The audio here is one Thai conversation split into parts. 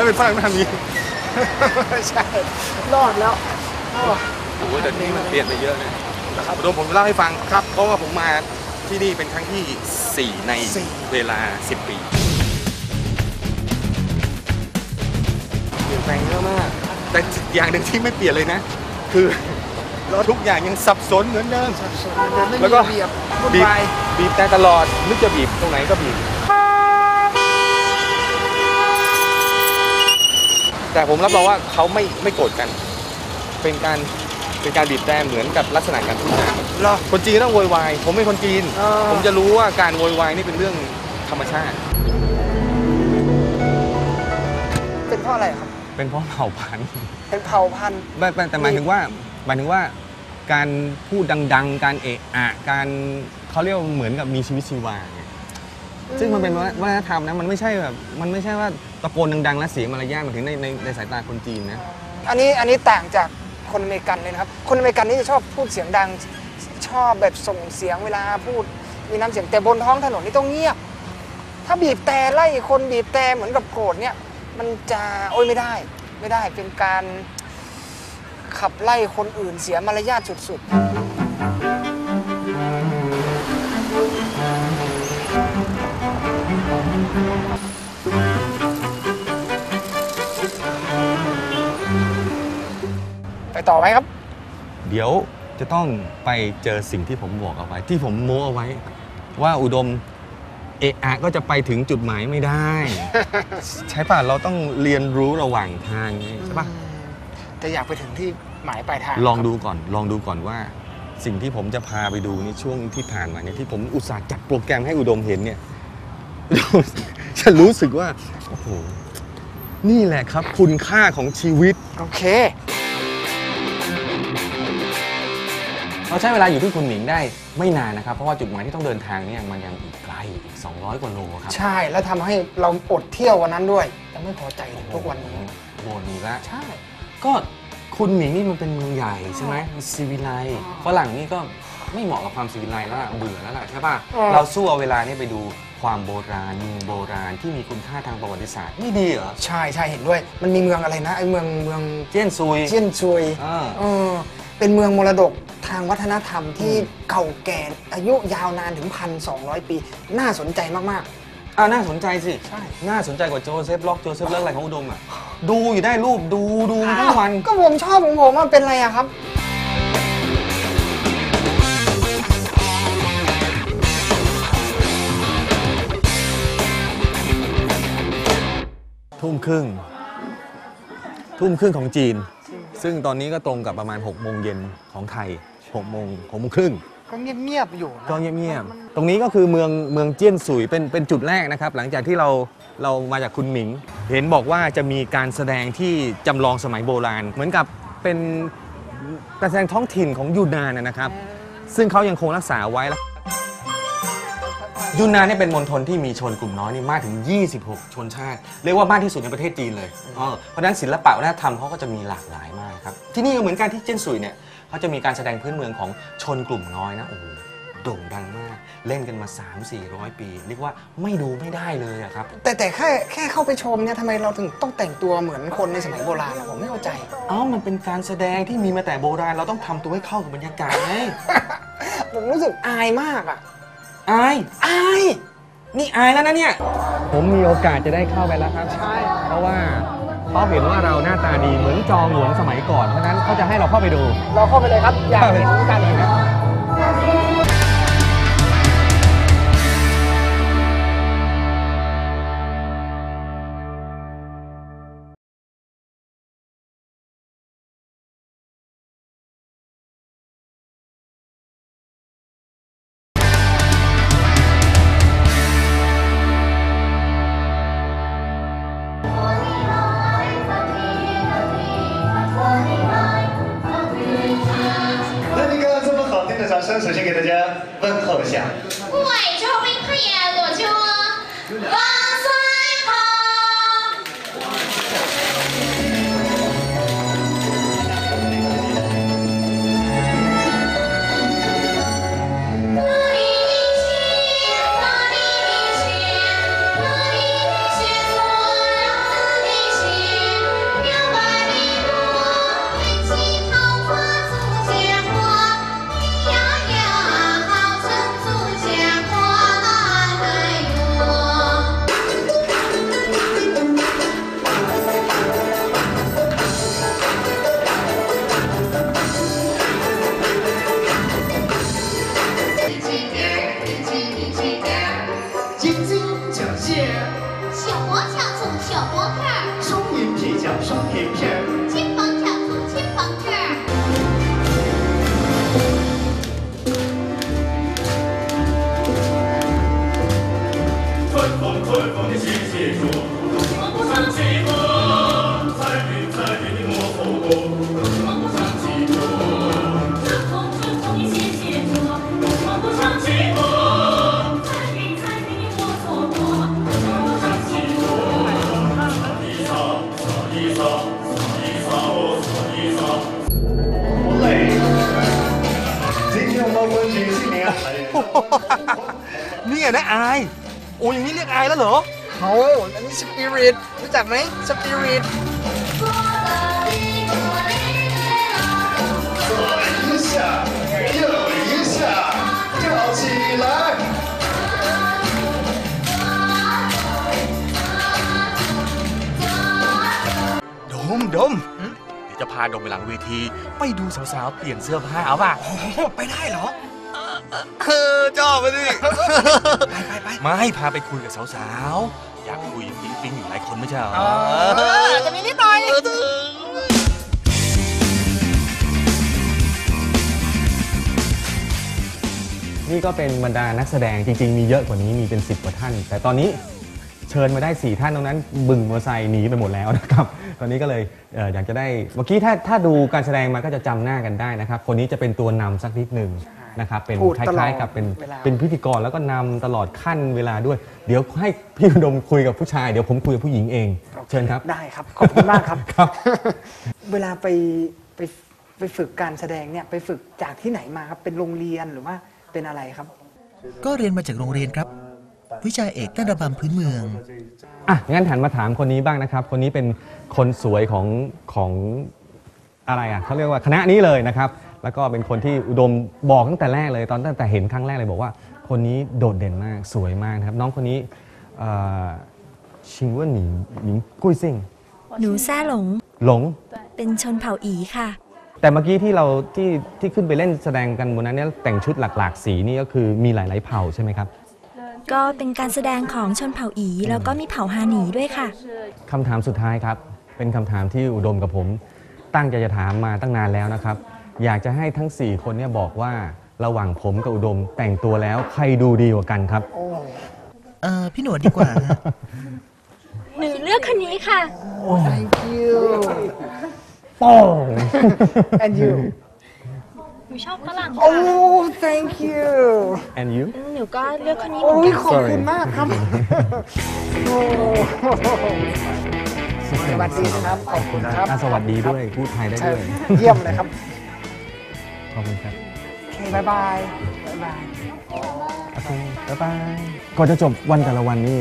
ถ้าเป็นฝรั่งไม่ทำอย่างนี้ใช่รอดแล้วอ๋อโอ้โหแต่นี่มันเปลี่ยนไปเยอะเลยนะครับโดมผมจะเล่าให้ฟังครับ เพราะว่าผมมาที่นี่เป็นครั้งที่ 4 ในสี่เวลา 10 ปีเปลี่ยนแปลงเยอะมาก แต่อย่างหนึ่งที่ไม่เปลี่ยนเลยนะ คือทุกอย่างยังสับสนเหมือนเดิมสับสนเดินไม่แล้มีวก็ระเบียบวุ่นบีบวายบีบแต่ตลอดนึกจะบีบตรงไหนก็บีบ แต่ผมรับรองว่าเขาไม่ไม่โกรธกัน เป็นการเป็นการบีบแต่เหมือนกับลักษณะการพูดจาเหรอ คนจีนต้องโวยวายผมเป็นคนจีนอ่าผมจะรู้ว่าการโวยวายนี่เป็นเรื่องธรรมชาติ เป็นเพราะอะไรครับ เป็นเพราะเผ่าพันธุ์เป็นเผ่าพันธุ์แต่แต่แต่หมายถึงว่าหมายถึงว่าการพูดดัง ๆ การเอะอะการเขาเรียกว่าเหมือนกับมีชีวิตชีวาไง ซึ่งมันเป็นวัฒนธรรมนะมันไม่ใช่แบบมันไม่ใช่ว่าตะโกนดังๆ และเสียงมารยาทมันถึงในในในสายตาคนจีนนะอันนี้อันนี้ต่างจากคนอเมริกันเลยนะครับ คนอเมริกันนี่จะชอบพูดเสียงดังชอบแบบส่งเสียงเวลาพูดมีน้ำเสียงแต่บนท้องถนนนี่ต้องเงียบ ถ้าบีบแต่ไล่คนบีบแต่เหมือนกับโกรธเนี่ย มันจะโอ้ยไม่ได้ ไม่ได้เป็นการขับไล่คนอื่นเสียมารยาทสุดๆ ต่อไหมครับ เดี๋ยวจะต้องไปเจอสิ่งที่ผมบอกเอาไว้ ที่ผมโม้เอาไว้ ว่าอุดมเอะอะก็จะไปถึงจุดหมายไม่ได้ ใช่ป่ะเราต้องเรียนรู้ระหว่างทางไงใช่ป่ะแต่อยากไปถึงที่หมายปลายทางลองดูก่อนลองดูก่อนว่า สิ่งที่ผมจะพาไปดูในช่วงที่ผ่านมาเนี่ยที่ผมอุตส่าห์จัดโปรแกรมให้อุดมเห็นเนี่ยฉันรู้สึกว่าโอ้โหนี่แหละครับ คุณค่าของชีวิต โอเค เราใช้เวลาอยู่ที่คุณหมิงได้ไม่นานนะครับ เพราะว่าจุดหมายที่ต้องเดินทางเนี่ยมันยังอีกไกลอีก 200 กว่าโลครับ ใช่แล้วทำให้เราอดเที่ยววันนั้นด้วยยังไม่พอใจถึงทุกวันนี้โบนอีกแล้วใช่ ก็คุณหมิงนี่มันเป็นเมืองใหญ่ใช่ไหมมันซีวิไลซ์ฝรั่งนี่ก็ไม่เหมาะกับความซีวิไลซ์แล้วล่ะเบื่อแล้วล่ะใช่ป่ะอืมเราสู้เอาเวลานี้ไปดู ความโบราณเมืองโบราณที่มีคุณค่าทางประวัติศาสตร์ไม่ดีเหรอ ใช่ใช่เห็นด้วย มันมีเมืองอะไรนะไอ้เมืองเมืองเจี้ยนซุย เจียนซุยอ่า เออเป็นเมืองมรดกทางวัฒนธรรมที่เก่าแก่อายุยาวนานถึง 1,200 ปี น่าสนใจมาก อ่าน่าสนใจสิใช่ น่าสนใจกว่าโจเซฟล็อกโจเซฟเลิกอะไรของอุดมอะ ดูอยู่ได้รูปดูดูๆมันทั้งวันก็ผมชอบของผมมันเป็นอะไรอะครับ ทุ่มครึ่ง ทุ่มครึ่งของจีน ซึ่งตอนนี้ก็ตรงกับประมาณ6โมงเย็นของไทย6โมง6โมงครึ่งก็เงียบๆอยู่นะก็เงียบๆตรงนี้ก็คือเมืองเมืองเจี้ยนสุยเป็นเป็นจุดแรกนะครับ หลังจากที่เราเรามาจากคุณหมิง เห็นบอกว่าจะมีการแสดงที่จำลองสมัยโบราณ เหมือนกับเป็นการแสดงท้องถิ่นของยูนานนะนะครับ ซึ่งเขายังคงรักษาไว้แล้ว ยูนนานเนี่ยเป็นมณฑลที่มีชนกลุ่มน้อยนี่มากถึง 26 ชนชาติ เรียกว่ามากที่สุดในประเทศจีนเลยเออเพราะฉะนั้นศิลปะวัฒนธรรมเขาก็จะมีหลากหลายมากครับ ที่นี่ก็เหมือนกันที่เจี้ยนสุยเนี่ยเขาจะมีการแสดงพื้นเมืองของชนกลุ่มน้อยนะโอ้โหโด่งดังมาก เล่นกันมา 3-400 ปี เรียกว่าไม่ดูไม่ได้เลยอะครับ แต่แต่แค่แค่เข้าไปชมเนี่ยทำไมเราถึงต้องแต่งตัวเหมือนคนในสมัยโบราณอะผมไม่เข้าใจ เอ้ามันเป็นการแสดงที่มีมาแต่โบราณเราต้องทำตัวให้เข้ากับบรรยากาศไง ผมรู้สึกอายมากอะ อาย อาย นี่อายแล้วนะเนี่ย ผมมีโอกาสจะได้เข้าไปแล้วครับ ใช่ เพราะว่าเขาเห็นว่าเราหน้าตาดีเหมือนจอมหลวงสมัยก่อน เพราะฉะนั้นเขาจะให้เราเข้าไปดู เราเข้าไปเลยครับ อยากเห็นกันนะ那上天片。 เนี่ยนะอาย โอ้อย่างนี้เรียกอายแล้วเหรอ เขาอันนี้สปิริตรู้จักไหมสปิริต 左一下，右一下，跳起来！ ดมดมเดี๋ยวจะพาดมไปหลังเวที ไปดูสาวๆ เปลี่ยนเสื้อผ้าเอาป่ะ ไปได้เหรอ เออ ชอบไปดิไปไปไปไม่พาไปคุยกับสาวๆ อยากคุยกับปิ๊งปิ๊งอยู่หลายคนไม่ใช่เหรอจะมีนิดหน่อยนี่ก็เป็นบรรดานักแสดงจริง ๆ มีเยอะกว่านี้มีเป็น 10 กว่าท่าน แต่ตอนนี้เชิญมาได้ 4 ท่านตรงนั้น บึงมอเตอร์ไซค์หนีไปหมดแล้วนะครับ ตอนนี้ก็เลยเอ่ออยากจะได้เมื่อกี้ถ้าถ้าดูการแสดงมาก็จะจำหน้ากันได้นะครับ คนนี้จะเป็นตัวนำสักนิดหนึ่ง นะครับเป็นพูดคตลอดล้ายๆ กับเป็นเวลา เป็นพิธีกรแล้วก็นำตลอดขั้นเวลาด้วย เดี๋ยวให้พี่อุดมคุยกับผู้ชายเดี๋ยวผมคุยกับผู้หญิงเอง เชิญครับ ได้ครับ ขอบคุณมากครับ ครับ เวลาไปไปไปฝึกการแสดงเนี่ยไปฝึกจากที่ไหนมาครับเป็นโรงเรียนหรือว่าเป็นอะไรครับ ก็เรียนมาจากโรงเรียนครับ วิชาเอกด้านระบำพื้นเมือง อะงั้นหันมาถามคนนี้บ้างนะครับ คนนี้เป็นคนสวยของของอะไรอะเขาเรียกว่าคณะนี้เลยนะครับ แล้วก็เป็นคนที่อุดมบอกตั้งแต่แรกเลยตอนตั้งแต่เห็นครั้งแรกเลยบอกว่า คนนี้โดดเด่นมากสวยมากนะครับ น้องคนนี้เอ่อชิงว่าหนิงหนิงกุ้ยซิ่งหนูแซ่หลง หลง เป็นชนเผ่าอีค่ะ แต่เมื่อกี้ที่เราที่ที่ขึ้นไปเล่นแสดงกันบนนั้นเนี่ยแต่งชุดหลากๆ สีนี่ก็คือมีหลายๆเผ่าใช่ไหมครับก็เป็นการแสดงของชนเผ่าอีแล้วก็มีเผ่าฮาหนีด้วยค่ะ คำถามสุดท้ายครับ เป็นคำถามที่อุดมกับผม ตั้งใจจะถามมาตั้งนานแล้วนะครับ อยากจะให้ทั้ง 4 คนเนี่ยบอกว่าระหว่างผมกับอุดมแต่งตัวแล้วใครดูดีกว่ากันครับ เออพี่หนวดดีกว่าฮะ หนูเลือกคนนี้ค่ะ thank you โป้ง and you หนูชอบฝรั่งโอ้ thank you and you หนูก็เลือกคนนี้เหโอ้มือนยกันขอบคุณมากครับโอ้สวัสดีครับขอบคุณครับอะสวัสดีด้วยพูดไทยได้ใช่ด้วย เยี่ยมเลยครับข อบคุณครับโอเคบายบายบายบาย โอเคบ๊ายบายก่อนจะจบวันแต่ละวันนี่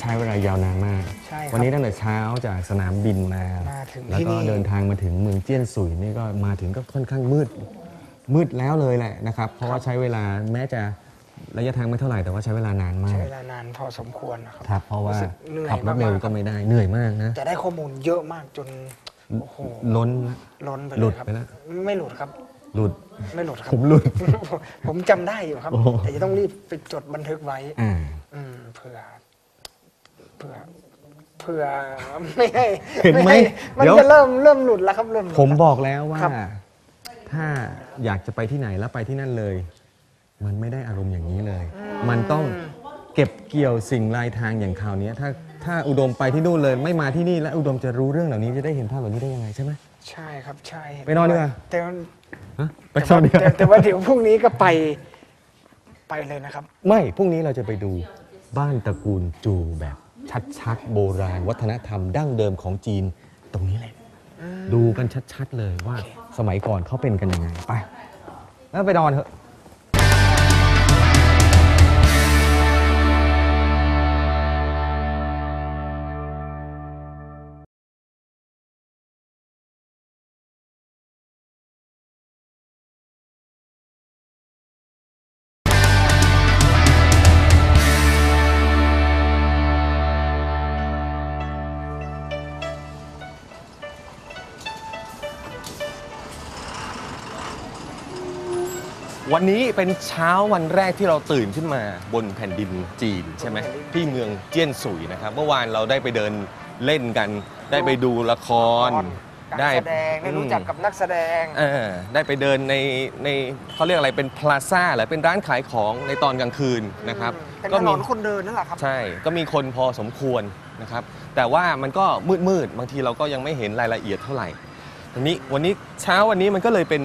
ใช้เวลายาวนานมาก ใช่ครับวันนี้ตั้งแต่เช้าจากสนามบินมา มาถึงแล้วที่ก็นี่ เดินทางมาถึงเมืองเจี้ยนสุยนี่ก็มาถึงก็ค่อนข้างมืด มืดแล้วเลยแหละนะครับ เพราะว่าใช้เวลาแม้จะระยะทางไม่เท่าไหร่แต่ว่าใช้เวลานานมาใช้ก เวลานานพอสมควรนะครับครับ เพราะว่ารู้สึกเหนื่อยขับรถเร็วมากๆ ก็ไม่ได้เหนื่อยมากนะจะได้ข้อมูลเยอะมากจน โอ้โห ล้นล้นไปหเลลุยดครับ ไปแล้ว ไม่หลุดครับ หลุด ไม่หลุดครับผมหลุด ผมจำได้อยู่ครับ โอ้โหแต่จะต้องรีบไปจดบันทึกไว้ อ่า อืมเผื่อเผื่อเผื่อไม่ให้เห็นไหมให้มันเดี๋ยว จะเริ่มเริ่มหลุดแล้วครับเริ่มหลุด ผมแล้วบอกแล้วว่า ครับ ถ้าอยากจะไปที่ไหนแล้วไปที่นั่นเลย มันไม่ได้อารมณ์อย่างนี้เลย มันต้องเก็บเกี่ยวสิ่งรายทางอย่างคราวนี้ถ้าถ้าอุดมไปที่นู่นเลย ไม่มาที่นี่แล้วอุดมจะรู้เรื่องเหล่านี้จะได้เห็นภาพเหล่านี้ได้ยังไงใช่ไหม ใช่ครับใช่ไปนอนดีกว่า แต่ว่าฮะ ไปแต่ตอนว่าเดียวแต่แต่ว่าเดี๋ยวพรุ่งนี้ก็ไปไปเลยนะครับ ไม่ พรุ่งนี้เราจะไปดูบ้านตระกูลจูแบบชัดๆ โบราณ วัฒนธรรมดั้งเดิมของจีนตรงนี้แหละดูกันชัดๆเลยว่าสมัยก่อนเขาเป็นกันยังไง ไปแล้วไปนอนเถอะ วันนี้เป็นเช้าวันแรกที่เราตื่นขึ้นมาบนแผ่นดินจีนใช่ไหมที่เมืองเจี้ยนสุยนะครับ เมื่อวานเราได้ไปเดินเล่นกัน ได้ไปดูละครการได้แสดงได้รู้จักกับนักแสดงเออได้ไปเดินในในเขาเรียกอะไรเป็นพลาซ่าหรือเป็นร้านขายของในตอนกลางคืนนะครับเป็นก็ถนมีนคนเดินนั่นแหละครับ ใช่ก็มีคนพอสมควรนะครับ แต่ว่ามันก็มืดมืดๆบางทีเราก็ยังไม่เห็นรายละเอียดเท่าไหร่ วันนี้วันนี้เช้าวันนี้มันก็เลยเป็น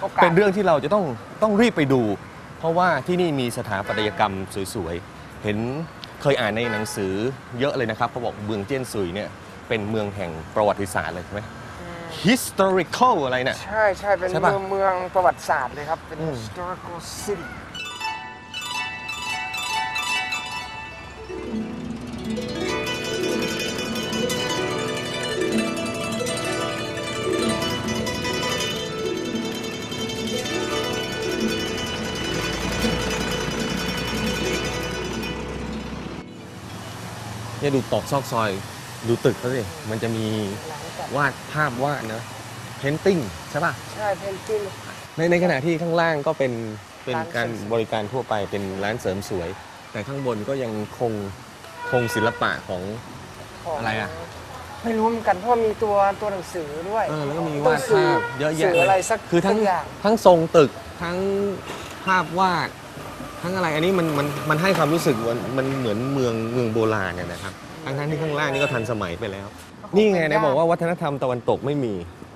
โอกาส เป็นเรื่องที่เราจะต้องต้องรีบไปดู เพราะว่าที่นี่มีสถาปัตยกรรมสวยๆ เห็นเคยอ่านในหนังสือเยอะเลยนะครับเขาบอกเมืองเจี้ยนซุยเนี่ยเป็นเมืองแห่งประวัติศาสตร์เลยใช่ไหม historical อะไรน่ะใช่ใช่เป็นใช่ปะเมืองเมืองประวัติศาสตร์เลยครับ เป็น อืม historical city เนี่ยดูตอกซอกซอย ดูตึกเขาสิ มันจะมีวาดภาพวาดนะ painting ใช่ป่ะ ใช่เพนติ้ง ในในขณะที่ข้างล่างก็เป็นเป็นร้านการเสริมสวยบริการทั่วไปเป็นร้านเสริมสวย แต่ข้างบนก็ยังคงคงศิลปะของของอะไรอะไม่รู้เหมือนกันเพราะว่ามีตัวตัวหนังสือด้วยเออแล้วก็มีต้วาองดสื่ภาพเยอะแยะสื่ออะไรสักคือทั้งสักอย่างทั้งทรงตึกทั้งภาพวาด ทั้งอะไรอันนี้มันมันมันให้ความรู้สึกว่ามันเหมือนเมืองเมืองโบราณเนี่ยนะครับทั้งทั้งที่ข้างล่างนี่ก็ทันสมัยไปแล้ว นี่ไงนะบอกว่าวัฒนธรรมตะวันตกไม่มี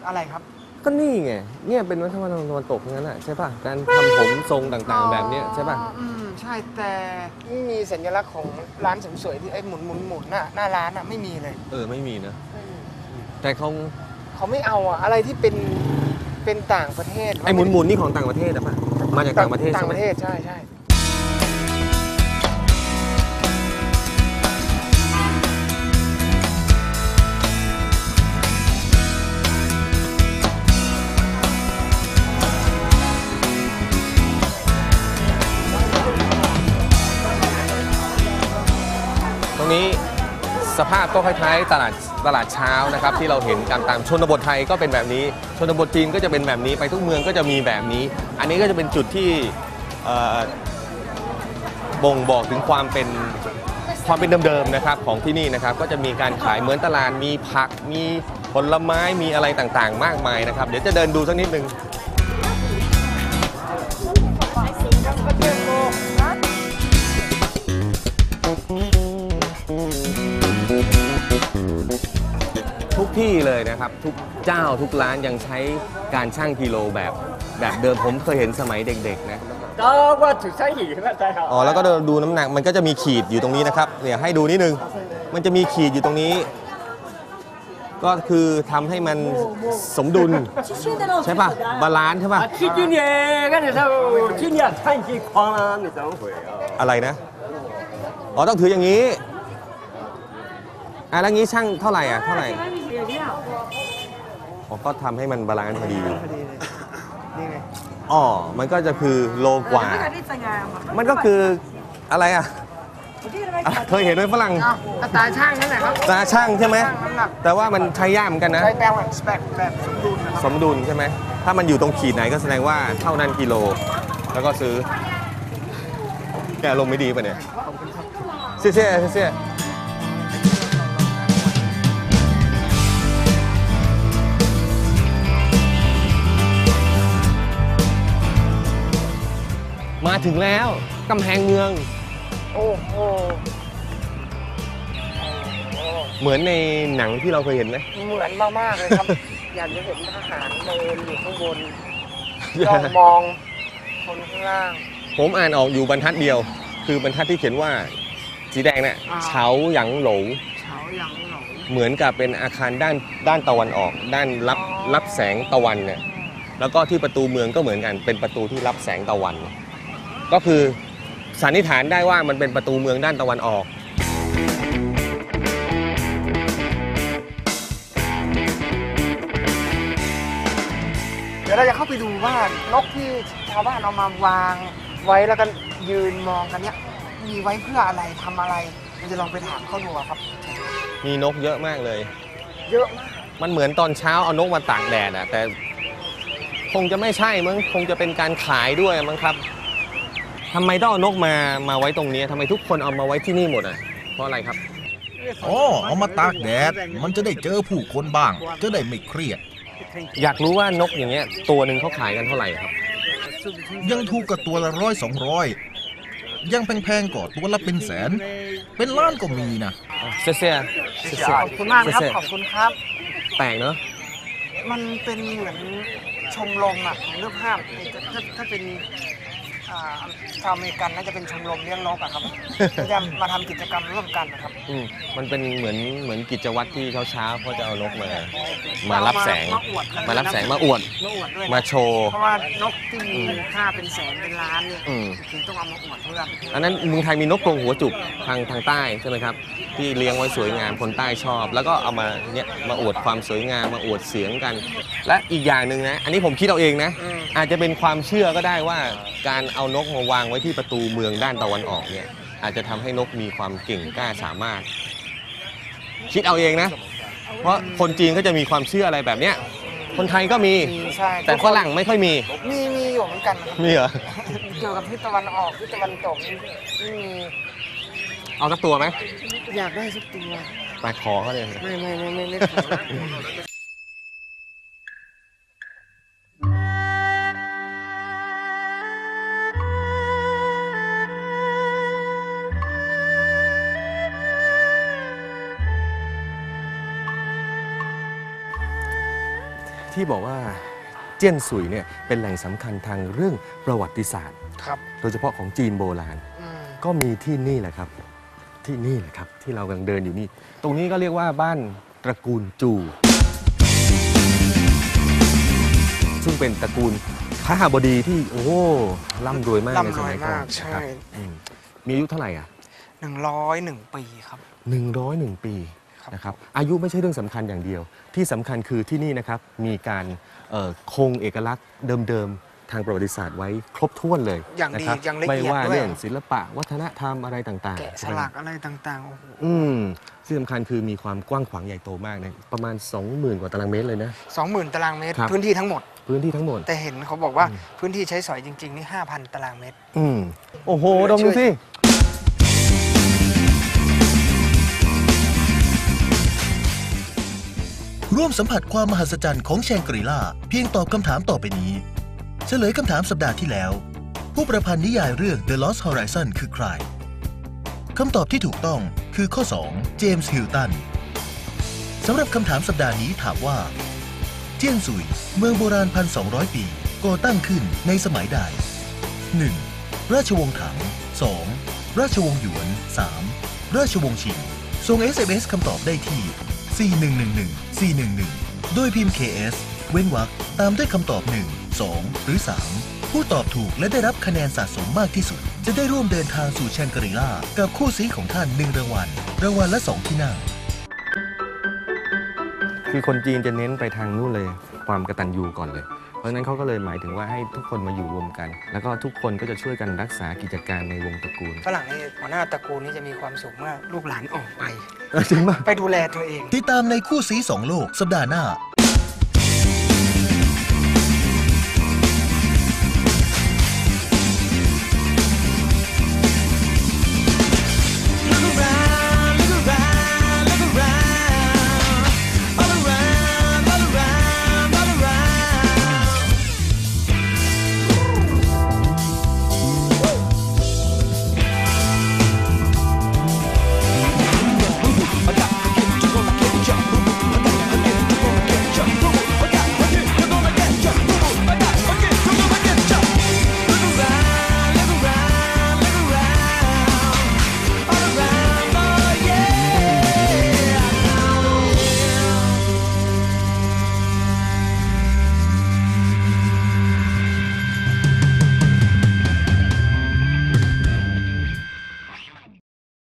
อะไรครับ ก็นี่ไงเนี่ยเป็นวัฒนธรรมตะวันตกทั้งนั้นอะใช่ป่ะการทำผมทรงต่างๆ แบบเนี้ยใช่ป่ะอืมใช่แต่ไม่มีสัญลักษณ์ของร้านเสริมสวยที่ไอ้หมุนหมุนหมุนน่ะหน้าร้านอะไม่มีเลย เออไม่มีนะ แต่เขาเขาไม่เอาอะอะไรที่เป็นเป็นต่างประเทศไอ้หมุนหมุนๆนี่ของต่างประเทศหรือป่ะมาจากต่างประเทศต่างใช่ไหปมระเทศใช่ใช่ สภาพก็คล้ายๆตลาดตลาดเช้านะครับที่เราเห็นกันตามชนบทไทยก็เป็นแบบนี้ ชนบทจีนก็จะเป็นแบบนี้ไปทุกเมืองก็จะมีแบบนี้ อันนี้ก็จะเป็นจุดที่เอ่อบ่งบอกถึงความเป็นความเป็นเดิมๆนะครับของที่นี่นะครับก็จะมีการขายเหมือนตลาดมีผัก มีผลไม้มีอะไรต่างๆ มากมายนะครับ เดี๋ยวจะเดินดูสักนิดนึง ทุกที่เลยนะครับ ทุกเจ้าทุกร้านยังใช้การชั่งกิโลแบบแบบเดิมผมเคยเห็นสมัยเด็กๆนะ ก็ว่าถือใช้หีก็ได้ครับ อ๋อแล้วก็ดูน้ำหนักมันก็จะมีขีดอยู่ตรงนี้นะครับเนี่ยให้ดูนิดนึง มันจะมีขีดอยู่ตรงนี้ ก็คือทำให้มันสมดุล ใช่ป่ะ บาลานซ์ใช่ป่ะ 啊，去今年跟你说，今年天气狂了，你怎么回啊？ อะไรนะ อ๋อต้องถืออย่างนี้อ่ะแล้วงี้ช่างเท่าไหร่อ่ะเท่าไหร่ อ๋อก็ทำให้มันบาลานซ์พอดี พอดีเลยนี่ไงอ๋อ มันก็จะคือโลกว่ามันก็คืออะไรอะอะเคยเห็นไหมฝรั่งอ้าวอัตราช่างนั่นแหละครับ ตาช่างใช่ไหม ช่างน้ำหนัก แต่ว่ามันใช้ยากเหมือนกันนะ ใช้แปลว่าสเปคแบบสมดุลนะครับสมดุลใช่ไหม ถ้ามันอยู่ตรงขีดไหนก็แสดงว่าเท่านั้นกิโล แล้วก็ซื้อ แกลงไม่ดีป่ะเนี่ยเซี่ยเซี่ยเซี่ย มาถึงแล้วกำแพงเมือง โอ้โหเหมือนในหนังที่เราเคยเห็นไหมเหมือนมากๆเลยครับ อยากจะเห็นทหารเดินอยู่ข้างบนจ้องมองคนข้างล่าง ผมอ่านออกอยู่บรรทัดเดียว คือบรรทัดที่เขียนว่าสีแดงเนี่ยอ่า เฉาหยางโหลเฉาหยางหลงเหมือนกับเป็นอาคารด้านด้านตะวันออก ด้านรับอ๋อรับแสงตะวันเนี่ยแล้วก็ที่ประตูเมืองก็เหมือนกันเป็นประตูที่รับแสงตะวัน ก็คือสันนิษฐานได้ว่ามันเป็นประตูเมืองด้านตะวันออก เดี๋ยวเราจะเข้าไปดูว่านกที่ชาวบ้านเอามาวางไว้แล้วก็ยืนมองกันเนี้ยมีไว้เพื่ออะไรทำอะไรเราจะลองไปถามเขาดูอะครับ มีนกเยอะมากเลย เยอะมากมันเหมือนตอนเช้าเอานกมาตากแดดอะแต่คงจะไม่ใช่มั้งคงจะเป็นการขายด้วยมั้งครับ ทำไมต้องเอานกมามาไว้ตรงนี้ทำไมทุกคนเอามาไว้ที่นี่หมดอะเพราะอะไรครับ อ๋อเอามาตากแดด มันจะได้เจอผู้คนบ้าง จะได้ไม่เครียด อยากรู้ว่านกอย่างเงี้ยตัวหนึ่งเขาขายกันเท่าไหร่ครับ ยังถูกกับตัวละร้อยสองร้อยยังแพงๆก็ตัวละเป็นแสน เป็นล้านก็มีนะเสียเสียเสียเสียขอบคุณมากครับเสียขอบคุณครับ แปลกเนอะมันเป็นเหมือนชมรมอะของเรื่องภาพถ้าถ้าเป็น อ่าชาวอเมริกันน่าจะเป็นชมรมเลี้ยงนกอะครับ ก็จะมาทำกิจกรรมร่วมกันนะครับอืมมันเป็นเหมือนเหมือนกิจวัตรที่เช้าๆเขาจะเอานกมา มารับแสง มาอวดกันมารับแสงมาอวด มาอวดด้วยนะ มาโชว์ เพราะว่านกที่มีค่าเป็นแสนเป็นล้านเนี่ยอืม ถึงต้องเอามาอวดเพื่อนอันนั้นเมืองไทยมีนกกรงหัวจุกทางทางใต้ใช่ไหมครับ ที่เลี้ยงไว้สวยงามคนใต้ชอบ แล้วก็เอามาเนี่ยมาอวดความสวยงามมาอวดเสียงกัน และอีกอย่างหนึ่งนะ อันนี้ผมคิดเอาเองนะ อืม อาจจะเป็นความเชื่อก็ได้ว่าการเอานกมาวางไว้ที่ประตูเมืองด้านตะวันออกเนี่ยอาจจะทำให้นกมีความเก่งกล้าสามารถ คิดเอาเองนะ เพราะคนจีนก็จะมีความเชื่ออะไรแบบเนี้ยคนไทยก็มี มีใช่แต่ฝรั่งไม่ค่อยมีมีมีอยู่เหมือนกันนะครับมีเหรอเกี่ยวกับทิศตะวันออกทิศตะวันตกนี่นี่มีเอาสักตัวไหมอยากได้สักตัว ไปขอเขาเลย ไม่ไม่ไม่ไม่ไม่ขอ บอกว่าเจี้ยนซุยเนี่ยเป็นแหล่งสำคัญทางเรื่องประวัติศาสตร์ ครับโดยเฉพาะของจีนโบราณ อืมก็มีที่นี่แหละครับ ที่นี่แหละครับ ที่เรากำลังเดินอยู่นี่ ตรงนี้ก็เรียกว่าบ้านตระกูลจู ซึ่งเป็นตระกูลข้าบดีที่โอ้โหร่ำรวยมากในสมัยก่อนร่ำรวยมากใช่นะครับอืมมีอายุเท่าไหร่อะหนึ่งร้อยหนึ่งปีครับ 101 ปีครับ นะครับอายุไม่ใช่เรื่องสำคัญอย่างเดียว ที่สำคัญคือที่นี่นะครับมีการเอ่อคงเอกลักษณ์เดิมๆทางประวัติศาสตร์ไว้ครบถ้วนเลยอย่างนะดีครับอย่างละไม่เอียดว่าด้วยเรื่องศิลปะวัฒนธรรมอะไรต่างๆแกะสใช่ไหมลักอะไรต่างๆโอ้โหอืมที่สำคัญคือมีความกว้างขวางใหญ่โตมากนะประมาณ 20,000 กว่าตารางเมตรเลยนะสองหมื่นตารางเมตรครับพื้นที่ทั้งหมด พื้นที่ทั้งหมด แต่เห็นเขาบอกว่าอืมพื้นที่ใช้สอยจริง ๆ นี่ห้าพันตารางเมตร อืมโอ้โหเหลืดอมเชื่ดูอสิ ร่วมสัมผัสความมหัศจรรย์ของแชงกรีล่าเพียงตอบคำถามต่อไปนี้ เฉลยคำถามสัปดาห์ที่แล้ว ผู้ประพันธ์นิยายเรื่อง The Lost Horizon คือใครคำตอบที่ถูกต้องคือข้อ 2 เจมส์ฮิลตันสำหรับคำถามสัปดาห์นี้ถามว่า เจียงซุย เมืองโบราณ 1,200 ปีก่อตั้งขึ้นในสมัยใด 1. ราชวงศ์ถัง 2. ราชวงศ์หยวน 3. ราชวงศ์ชิงส่ง SMS คำตอบได้ที่ 4111 411 โดยพิมพ์ KS เว้นวรรคตามด้วยคำตอบ 1 2 หรือ 3 ผู้ตอบถูกและได้รับคะแนนสะสมมากที่สุด จะได้ร่วมเดินทางสู่แชงกรีล่ากับคู่ซีของท่านหนึ่งรางวัลรางวัลละ 2 ที่นั่ง คือคนจีนจะเน้นไปทางนู่นเลย ความกระตันยูก่อนเลย เพราะฉะนั้นเขาก็เลยหมายถึงว่าให้ทุกคนมาอยู่รวมกัน แล้วก็ทุกคนก็จะช่วยกันรักษากิจการในวงตระกูล ฝรั่งนี่หัวหน้าตระกูลนี่จะมีความสุขเมื่อลูกหลานออกไป จริงป่ะ ไปดูแลตัวเอง ติดตามในคู่ซีสองโลกสัปดาห์หน้า